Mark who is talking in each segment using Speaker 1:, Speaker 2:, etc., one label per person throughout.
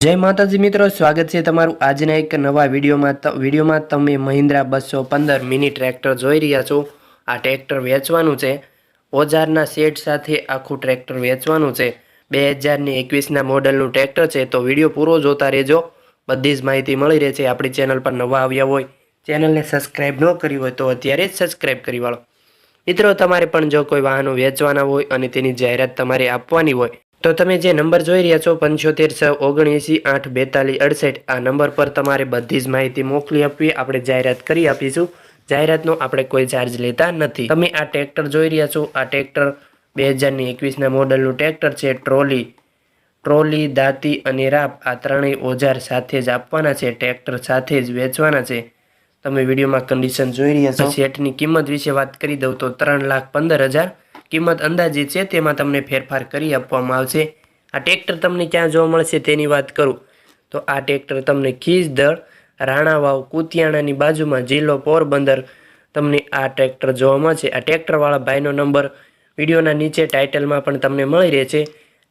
Speaker 1: જય માતાજી મિત્રો, સ્વાગત છે તમારું આજના એક નવા વિડીયોમાં વિડીયોમાં તમે મહિન્દ્રા બસો પંદર મિની ટ્રેક્ટર જોઈ રહ્યા છો. આ ટ્રેક્ટર વેચવાનું છે. ઓજારના સેટ સાથે આખું ટ્રેક્ટર વેચવાનું છે. બે હજારની એકવીસના મોડલનું ટ્રેક્ટર છે, તો વીડિયો પૂરો જોતા રહેજો. બધી જ માહિતી મળી રહે છે આપણી ચેનલ પર નવા આવ્યા હોય, ચેનલને સબસ્ક્રાઈબ ન કરી હોય તો અત્યારે જ સબસ્ક્રાઈબ કરી વાળો. મિત્રો, તમારે પણ જો કોઈ વાહનો વેચવાના હોય અને તેની જાહેરાત તમારે આપવાની હોય તો તમે જે નંબર જોઈ રહ્યા છો પંચોતેર છ ઓગણએંસી આઠ બેતાલીસ અડસઠ આ નંબર પર તમારે બધી જ માહિતી મોકલી આપવી. આપણે જાહેરાત કરી આપીશું. જાહેરાતનો આપણે કોઈ ચાર્જ લેતા નથી. તમે આ ટ્રેક્ટર જોઈ રહ્યા છો. આ ટ્રેક્ટર બે હજારની એકવીસના મોડલનું ટ્રેક્ટર છે. ટ્રોલી ટ્રોલી દાંતી અને રાપ આ ત્રણેય ઓજાર સાથે જ આપવાના છે. ટ્રેક્ટર સાથે જ વેચવાના છે. તમે વિડીયોમાં કન્ડિશન જોઈ રહ્યા છો. સેટની કિંમત વિશે વાત કરી દઉં તો ત્રણ લાખ પંદર હજાર કિંમત અંદાજિત છે તેમાં તમને ફેરફાર કરી આપવામાં આવશે. આ ટ્રેક્ટર તમને ક્યાં જોવા મળશે તેની વાત કરું. તો આ ટ્રેક્ટર તમને ખીજદળ રાણાવાવ, કુતિયાણાની બાજુમાં જિલ્લો પોરબંદર તમને આ ટ્રેક્ટર જોવા મળશે. આ ટ્રેક્ટરવાળા ભાઈનો નંબર વિડીયોના નીચે ટાઇટલમાં પણ તમને મળી રહે છે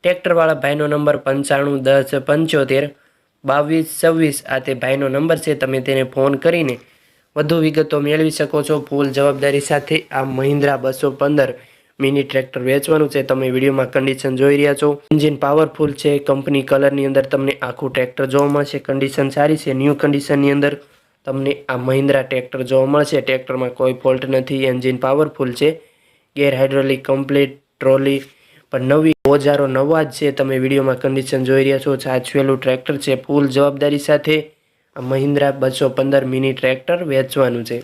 Speaker 1: ટ્રેક્ટરવાળા ભાઈનો નંબર પંચાણું, દસ, પંચોતેર, બાવીસ, છવ્વીસ આ તે ભાઈનો નંબર છે. તમે તેને ફોન કરીને વધુ વિગતો મેળવી શકો છો. ફૂલ જવાબદારી સાથે આ મહિન્દ્રા બસો પંદર મિની ટ્રેક્ટર વેચવાનું છે. તમે વિડીયોમાં કન્ડિશન જોઈ રહ્યા છો. એન્જિન પાવરફુલ છે. કંપની કલરની અંદર તમને આખું ટ્રેક્ટર જોવા મળશે. કન્ડિશન સારી છે. ન્યૂ કન્ડિશનની અંદર તમને આ મહિન્દ્રા ટ્રેક્ટર જોવા મળશે. ટ્રેક્ટરમાં કોઈ ફોલ્ટ નથી. એન્જિન પાવરફુલ છે. ગેર હાઇડ્રોલિક કમ્પ્લીટ ટ્રોલી પણ નવી ઓજારો નવા જ છે. તમે વિડીયોમાં કન્ડિશન જોઈ રહ્યા છો. સાચવેલું ટ્રેક્ટર છે. ફૂલ જવાબદારી સાથે આ મહિન્દ્રા બસો પંદર મિની ટ્રેક્ટર વેચવાનું છે.